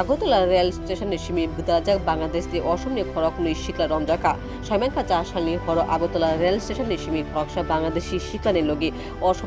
Agartala rail স্টেশনের সিমি বিদাজাক বাংলাদেশ দিয়ে অসম নিয়ে অসমে খরকনি শিকলা রঞ্জাকা। সাইমেনকা চা সালনি হর আগরতলা রেল স্টেশনের সিমি খরকসা বাংলাদেশি শিকলানে লগি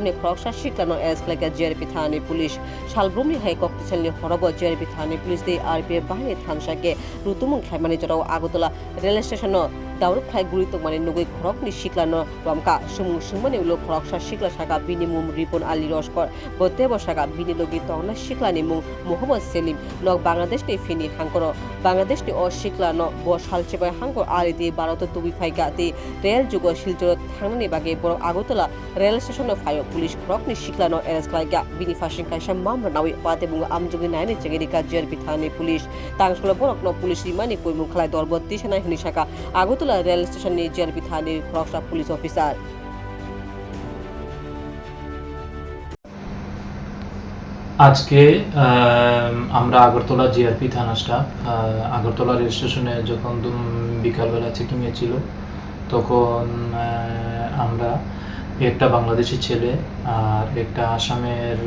নিয়ে খরকসা শিকলানো এসলাকে জিআরপি থানে পুলিশ। শালব্রুমি হাই ককতেশালনি হরব জিআরপি থানে পুলিশ দিয়ে আরপিএফ বাহিনী থানসাকে রুতুমুং খাইমানি জড়াও আগরতলা রেল স্টেশনের daur guri tongmani nugui khorok ni sikla no romka sumung sumani ulo khorok sa sikla saka bini mum ripon ali roskor botebo saka bini logi tongna sikla ni mung mohammad selim nok bangladesh ni fini hangkoro Bangladesh ও শিকলা ন বস হালচেবাই হাঙ্গর আলি দিয়ে ভারত তুবি ফাই গাতে রেল যুগ শিলচর থাংনি বাগে বড় আগরতলা রেল স্টেশন ফাইও পুলিশ খরক নি শিকলা ন এরেস ক্লাইগা বিনি ফাশিং কাইসা মামলা নাওই পাতে বুঙ্গ আমজুগি নাইনি চেগেরি কা জিআরপি থানে পুলিশ তাংশলা বরক ন পুলিশ রিমানি কইমু খলাই দরবত্তি সেনা হিনি শাখা আগরতলা ગોંડલ રેલ સ્ટેશનની ઝડપી થાની સુરક્ષા পুলিশ অফিসার আজকে আমরা আগরতলা জিআরপি থানা আগরতলা রেল স্টেশনে যখন বিকালবেলা চেকিংয়ে ছিল, তখন আমরা একটা বাংলাদেশি ছেলে আর একটা আসামের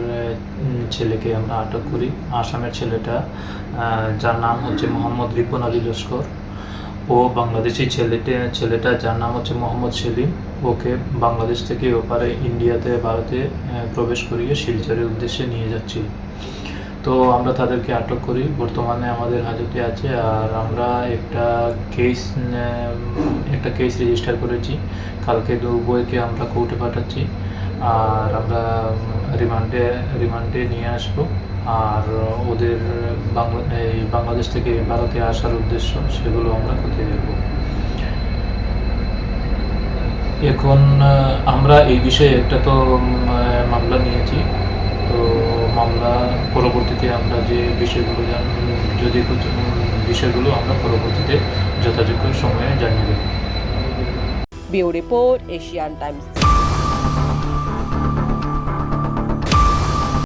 ছেলেকে আমরা আটক করি। আসামের ছেলেটা যার নাম হচ্ছে মোহাম্মদ রিপন আলী লস্কর। ও বাংলাদেশি ছেলেটা ছেলেটা যার নাম হচ্ছে মোহাম্মদ সেলিম, ওকে বাংলাদেশ থেকে ওপারে ইন্ডিয়াতে, ভারতে প্রবেশ করিয়ে শিলচরের উদ্দেশ্যে নিয়ে যাচ্ছিল। তো আমরা তাদেরকে আটক করি। বর্তমানে আমাদের হাজতে আছে আর আমরা একটা কেস একটা কেস রেজিস্টার করেছি। কালকে দু বইকে আমরা কোর্টে পাঠাচ্ছি। আর আমরা রিমান্ডে রিমান্ডে নিয়ে আসব। আর ওদের বাংলা, এই বাংলাদেশ থেকে ভারতে আসার উদ্দেশ্য, সেগুলো আমরা খতিয়ে দেখব। এখন আমরা এই বিষয়ে একটা তো মামলা নিয়েছি। তো মামলা পরবর্তীতে আমরা যে বিষয়গুলো জান, যদি বিষয়গুলো আমরা পরবর্তীতে যথাযোগ্য সময়ে জানিয়ে দেবো। Report, Asian Times.